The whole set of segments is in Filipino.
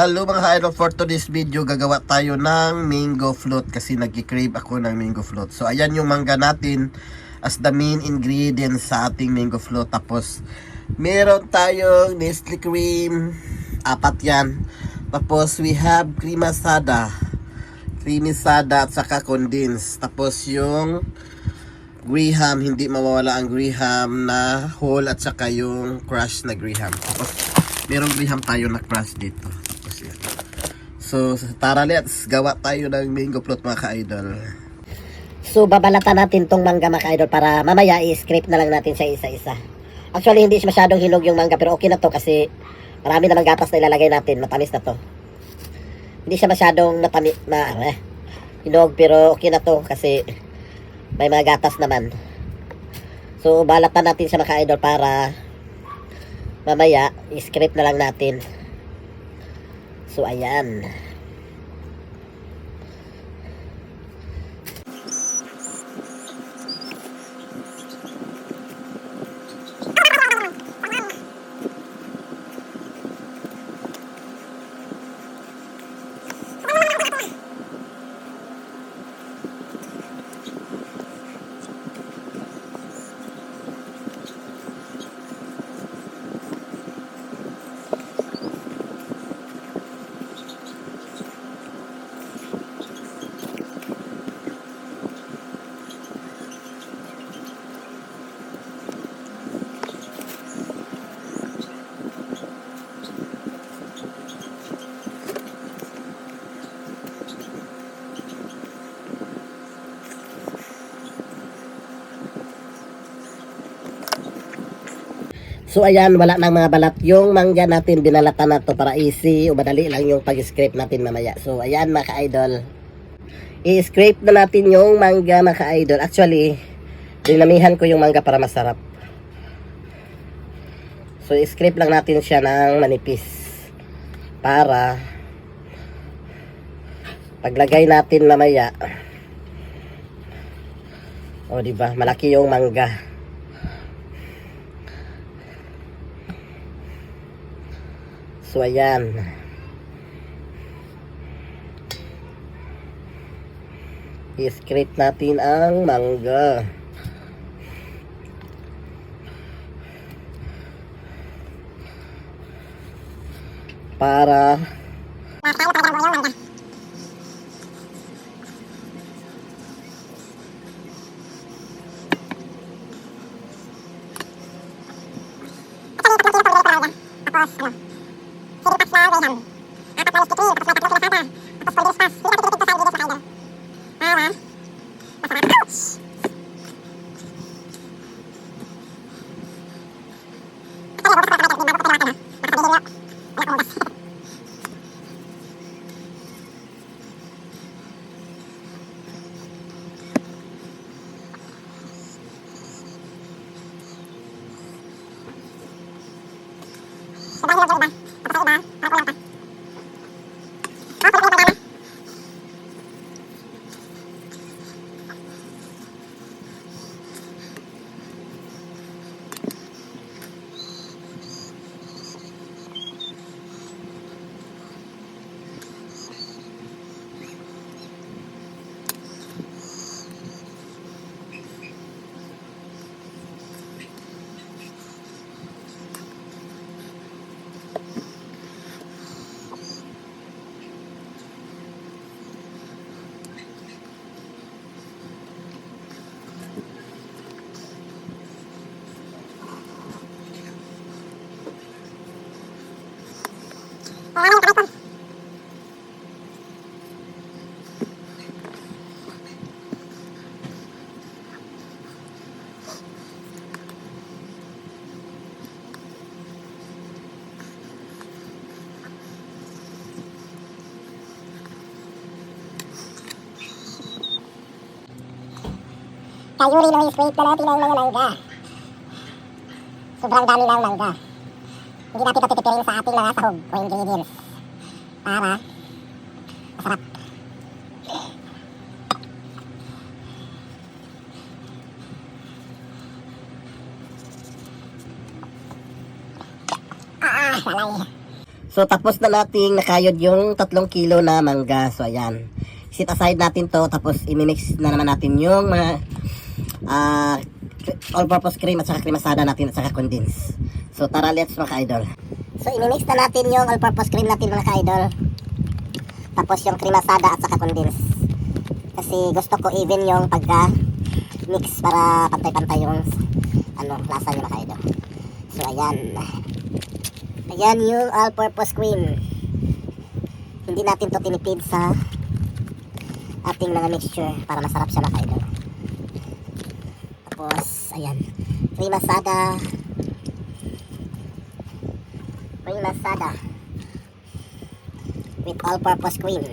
Hello mga idol, for today's video gagawa tayo ng mango float kasi nag-crave ako ng mango float. So ayan yung mangga natin as the main ingredients sa ating mango float. Tapos meron tayong Nestle cream, apat yan. Tapos we have cream asada, creamy sada at saka condensed. Tapos yung Graham, hindi mawawala ang Graham na whole at saka yung crush na Graham. Tapos, merong Graham tayo na crush dito. So, tara let's gawa tayo ng mango float mga ka-idol. So, babalatan natin tong mangga mga ka-idol para mamaya i-scrape na lang natin siya isa-isa. Actually, hindi masyadong hinog yung mangga pero okay na to kasi marami namang gatas na ilalagay natin. Matamis na to. Hindi siya masyadong matami, ma, eh, hinog pero okay na to kasi may mga gatas naman. So, balatan natin siya mga ka-idol para mamaya i-scrape na lang natin. So, ayan. So ayan, wala nang mga balat. Yung mangga natin, binalatan na to para easy o madali lang yung pag-scrape natin mamaya. So ayan mga ka-idol. I-scrape na natin yung mangga mga ka-idol. Actually, dinamihan ko yung mangga para masarap. So i-scrape lang natin siya ng manipis. Para paglagay natin mamaya. O di ba, malaki yung mangga. So, ayan. I-scrape natin ang mangga. Para Adam. Apa tulis kecil, apa surat kecil saja. Apa tulis tidak tidak tidak saja tidak saja. Aku sakit dah. Aku yang tak. Kayuri no scrape na natin ang mga mangga. Sobrang dami ng mangga. Hindi natin ito titipirin sa ating mga sahog o ingredients. Para masarap. Ah, salay. So, tapos na nating nakayod yung tatlong kilo na mangga. So, ayan. Sit aside natin to. Tapos, imimix na naman natin yung mga ah, all-purpose cream at saka cremasada natin at saka condense. So, tara, let's mga ka-idol. So, imimix na natin yung all-purpose cream natin mga ka-idol. Tapos yung cremasada at saka condense. Kasi gusto ko even yung pagka mix para pantay-pantay yung ano, lasa niya mga ka-idol. So, ayan. Ayan yung all-purpose cream. Hindi natin to tinipid sa ating mga mixture para masarap siya mga ka-idol. Tapos, ayan. Cremasada. Cremasada. With all-purpose cream.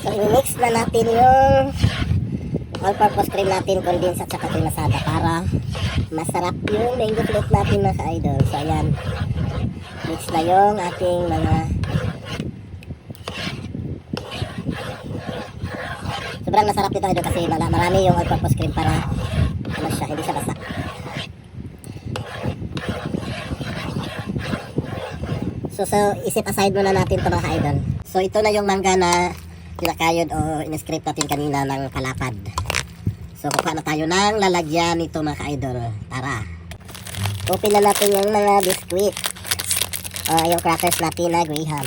So, i-mix na natin yung all-purpose cream natin, condense at saka cremasada para masarap yung mango float natin mga ka-idol. So, ayan. Mix na yung ating mga Sobrang masarap nito idol kasi marami yung all-purpose cream para ano siya, hindi siya basa. So, so isit aside muna natin ito mga idol. So, ito na yung mangga na pinakayod o in-script natin kanina ng palapad. So, kukuha na tayo ng lalagyan nito mga idol. Tara. Open na natin yung mga biscuit. O, yung crackers natin na Graham.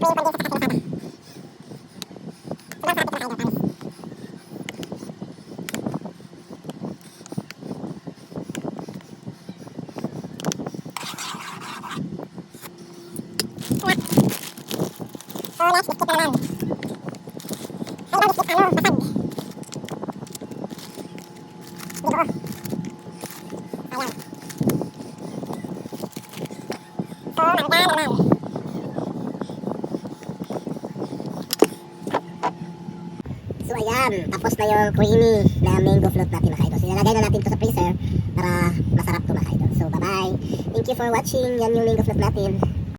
What? Oh, let's get it on. I love this. I love the fun. So ayan, tapos na yung creamy na mango float natin mga idol. So ilalagay na natin to sa freezer para masarap to mga idol. So bye bye. Thank you for watching. Yan yung mango float natin.